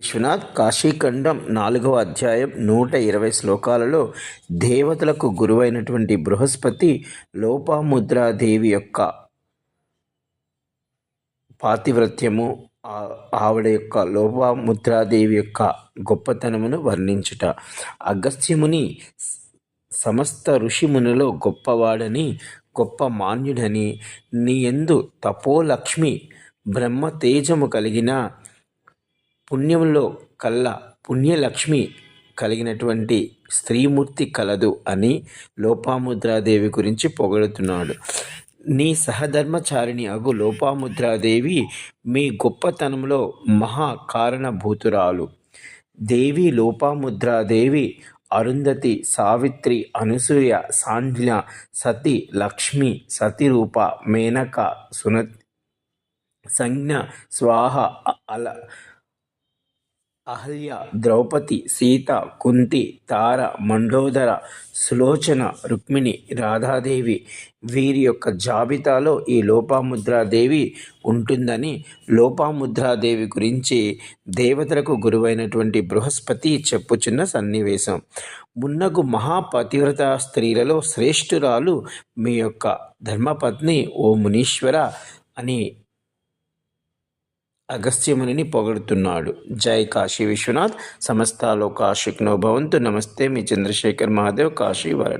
విశ్వనాథ్ కాశీఖండం నాలుగవ అధ్యాయం నూట ఇరవై శ్లోకాలలో దేవతలకు గురువైనటువంటి బృహస్పతి లోపాముద్రాదేవి యొక్క పాతివ్రత్యము ఆవిడ యొక్క లోపాముద్రాదేవి యొక్క గొప్పతనమును వర్ణించుట. అగస్త్యముని సమస్త ఋషిమునిలో గొప్పవాడని గొప్ప మాన్యుడని నీ ఎందు తపోలక్ష్మి బ్రహ్మ తేజము కలిగిన పుణ్యంలో కల్లా పుణ్యలక్ష్మి కలిగినటువంటి స్త్రీమూర్తి కలదు అని లోపాముద్రాదేవి గురించి పొగడుతున్నాడు. నీ సహధర్మచారిణి అగు లోపాముద్రాదేవి మీ గొప్పతనంలో మహా కారణభూతురాలు. దేవి లోపాముద్రాదేవి అరుంధతి సావిత్రి అనసూయ సాంధ్య సతి లక్ష్మి సతిరూప మేనక సున సంజ్ఞ స్వాహ అల అహల్య ద్రౌపది సీత కుంతి తార మండోదర సులోచన రుక్మిణి రాధాదేవి వీరి యొక్క జాబితాలో ఈ లోపాముద్రాదేవి ఉంటుందని లోపాముద్రాదేవి గురించి దేవతలకు గురువైనటువంటి బృహస్పతి చెప్పుచున్న సన్నివేశం. మున్నగు మహాపతివ్రత స్త్రీలలో శ్రేష్ఠురాలు మీ యొక్క ధర్మపత్ని ఓ మునీశ్వర అని అగస్త్యమునిని పొగడుతున్నాడు. జై కాశీ విశ్వనాథ్. సమస్తాలో కాశిక్నో భవంతు. నమస్తే మీ చంద్రశేఖర్ మహాదేవ్. కాశీ వరణ.